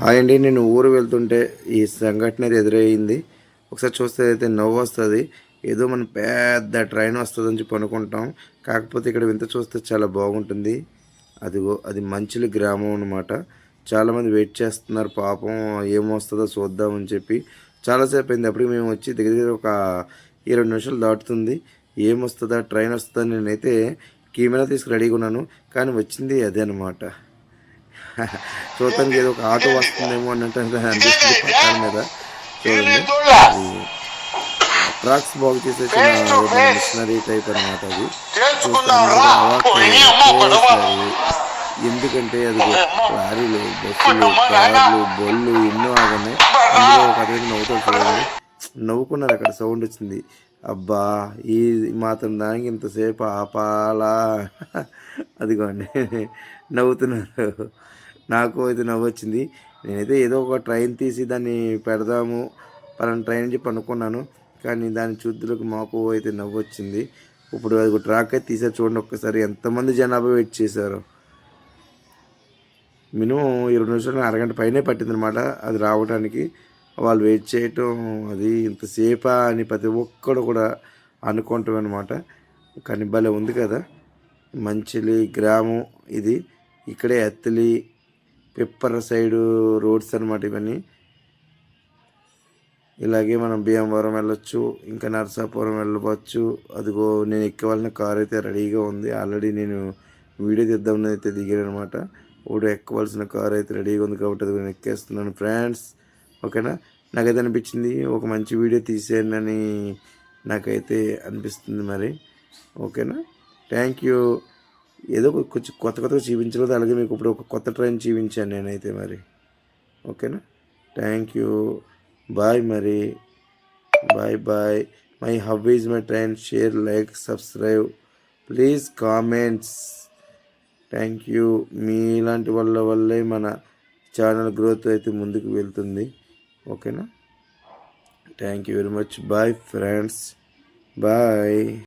Hi అండి నేను ఊరు వెళ్తుంటే ఈ సంఘటన అయితే ఎదురయ్యింది ఒకసారి చూస్తే అయితే నవ్వు వస్తుంది. ఏదో మన పెద్ద ట్రైన్ వస్తుందని చెప్పి అనుకుంటాం. కాకపోతే ఇక్కడ వింత చూస్తే చాలా బాగుంటుంది. అదిగో అది మంచిలి గ్రామం అనమాట చాలామంది వెయిట్ చేస్తున్నారు పాపం ఏమొస్తుందో చూద్దామని చెప్పి. చాలాసేపు అయింది. అప్పటికి మేము వచ్చి దగ్గర దగ్గర ఒక ఇరవై నిమిషాలు దాటుతుంది. ఏమొస్తుందా ట్రైన్ వస్తుందా నేనైతే కెమెరా తీసుకు రెడీగా ఉన్నాను. కానీ వచ్చింది అదే అనమాట చూడటానికి ఏదో ఒక ఆటో వస్తుందేమో అన్నట్టు అనిపిస్తుంది పక్కన మీద. చూడండి. ట్రాక్స్ బాగు చేసే మిషనరీ టైప్ అనమాట అది. ఎందుకంటే అది లారీలు బస్సులు కార్లు బొల్లు ఎన్నో ఆగున్నాయి. అందులో ఒక అతనికి నవ్వుతాడు చూడండి. నవ్వుకున్నారు అక్కడ సౌండ్ వచ్చింది. అబ్బా ఈ మాత్రం దానికి ఇంతసేపు ఆపాలా? అదిగోండి. నవ్వుతున్నారు. నాకు అయితే నవ్వు వచ్చింది నేనైతే ఏదో ఒక ట్రైన్ తీసి దాన్ని పెడదాము పలానా ట్రైన్ చెప్పి అనుకున్నాను. కానీ దాని చూద్దులకు మాకు అయితే నవ్వు వచ్చింది ఇప్పుడు అది ట్రాక్ అయితే తీసారు చూడండి ఒక్కసారి. ఎంతమంది జనాభా వెయిట్ చేశారు? మినిమం ఇరవై నిమిషాలు అరగంట పైనే పట్టిందనమాట అది రావడానికి వాళ్ళు వెయిట్ చేయటం అది ఇంతసేపా అని ప్రతి ఒక్కడు కూడా అనుకుంటాం అనమాట కానీ భలే ఉంది కదా. మంచిలి గ్రామం ఇది. ఇక్కడే అత్తిలి పిప్పర సైడు రోడ్స్ అనమాట ఇవన్నీ. ఇలాగే మనం భీమవరం వెళ్ళొచ్చు ఇంకా నరసాపురం వెళ్ళవచ్చు. అదిగో నేను ఎక్కవలసిన కార్ అయితే రెడీగా ఉంది. ఆల్రెడీ నేను వీడియో తీద్దామని అయితే దిగాను అనమాట ఇప్పుడు ఎక్కవలసిన కార్ అయితే రెడీగా ఉంది కాబట్టి అది నేను ఎక్కేస్తున్నాను ఫ్రెండ్స్. ఓకేనా? నాకైతే అనిపించింది ఒక మంచి వీడియో తీసేయండి అని నాకైతే అనిపిస్తుంది మరి. ఓకేనా? థ్యాంక్ యూ ఏదో ఒక కొంచెం కొత్త కొత్తగా చూపించలేదు అలాగే మీకు ఇప్పుడు ఒక కొత్త ట్రైన్ చూపించాను నేనైతే మరి. ఓకేనా? థ్యాంక్ యూ బాయ్ మరి. Bye bye my hub is my train share like subscribe please comments thank you మీలాంటి వాళ్ళ వల్లే మన ఛానల్ గ్రోత్ అయితే ముందుకు వెళ్తుంది. ఓకేనా thank you very much bye friends bye